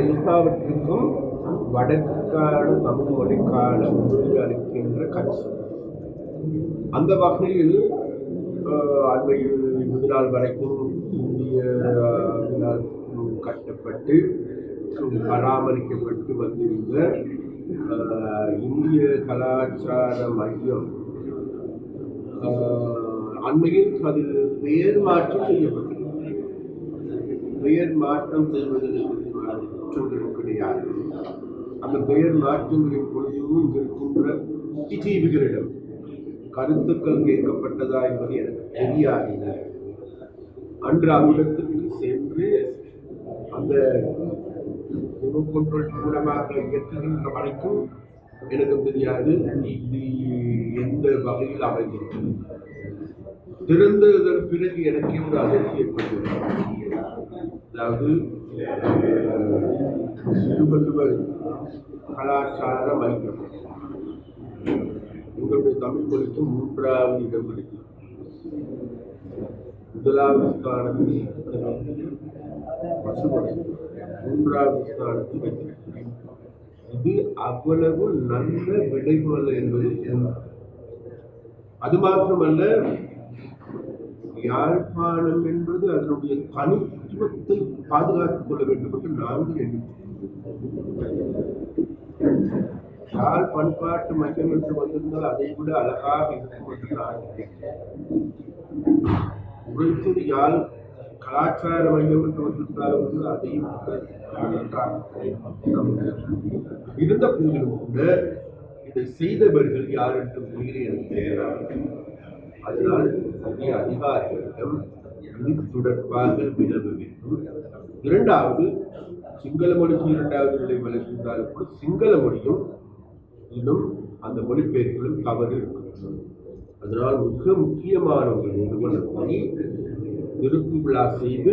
எல்லாவற்றுக்கும் வடக்காடு தமிழ் மொழிக்கான உறுதி அளிக்கின்ற கட்சி அந்த வகையில் அண்மையில் இது நாள் வரைக்கும் இந்திய கட்டப்பட்டு பராமரிக்கப்பட்டு வந்திருந்த இந்திய கலாச்சார மையம். அண்மையில் அது பெயர் மாற்றம் செய்யப்பட்டது. பெயர் மாற்றம் செய்வதற்கு கிடையாது அந்த பெயர் மாற்றங்களின் பொழுதும் இருக்கின்ற புத்திஜீவிகளிடம் கருத்துக்கள் கேட்கப்பட்டதா என்பது எனக்கு தெரியாது அன்று அவ்விடத்திற்கு சென்று அந்த கொண்ட்ரோல் மூலமாக இயக்குகின்ற வரைக்கும் எனக்கு தெரியாது. இது எந்த வகையில் அமைந்திருக்கிறது? திறந்ததன் பிறகு எனக்கு ஒரு அதிர்ச்சி ஏற்பட்டது அதாவது திருவள்ளுவர் கலாச்சார வைக்கம் எங்களுடைய தமிழ் மொழிக்கு மூன்றாவது இடம் இருக்கு. முதலாவது ஸ்தானத்தில் பசுமொழி மூன்றாவது ஸ்தானத்தில் வைத்திருக்கிறேன் இது அவ்வளவு நல்ல விளைவுகள் என்பது அது மாத்திரமல்ல யாழ்ப்பாணம் என்பது அதனுடைய தனித்துவத்தை பாதுகாத்துக் கொள்ள வேண்டும் என்று நாங்கள் எண்ணுகிறோம் யாழ் பண்பாட்டு மையம் என்று வந்திருந்தால் அதை விட அழகாக இருக்கும் என்று நான் உழைத்தது யாழ் கலாச்சார மையம் என்று வந்திருந்தால் வந்து அதையும் இருந்த போதிலும் கூட இதை செய்தவர்கள் யார் என்று உயிரை எனக்கு அதனால் தன்னை அதிகாரிகளிடம் இது தொடர்பாக வினவ வேண்டும். இரண்டாவது சிங்கள மொழிக்கு இரண்டாவது நிலை வழங்கியிருந்தாலும் கூட சிங்கள மொழியும் இன்னும் அந்த மொழிபெயர்களும் தவறு இருக்கின்றன அதனால் மிக முக்கியமான ஒரு நிறுவனத்தை திருப்பு விழா செய்து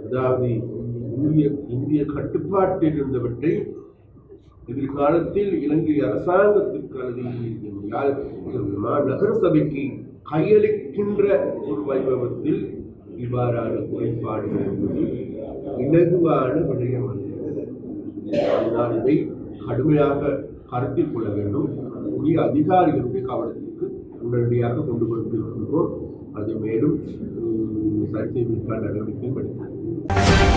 அதாவது இந்திய இந்திய கட்டுப்பாட்டில் இருந்தவற்றை எதிர்காலத்தில் இலங்கை அரசாங்கத்திற்கு அல்லது நகர சபைக்கு கையளிக்கின்ற ஒரு வைபவத்தில் இவ்வாறான குறைபாடு என்பது இலகுவான விடயம் அதனால் இதை கடுமையாக கருத்தில் கொள்ள வேண்டும். உரிய அதிகாரிகளுடைய கவனத்திற்கு உடனடியாக கொண்டு வந்திருக்கின்றோம் அது மேலும் உம், சரி செய்வதற்கான நடவடிக்கை எடுக்கும்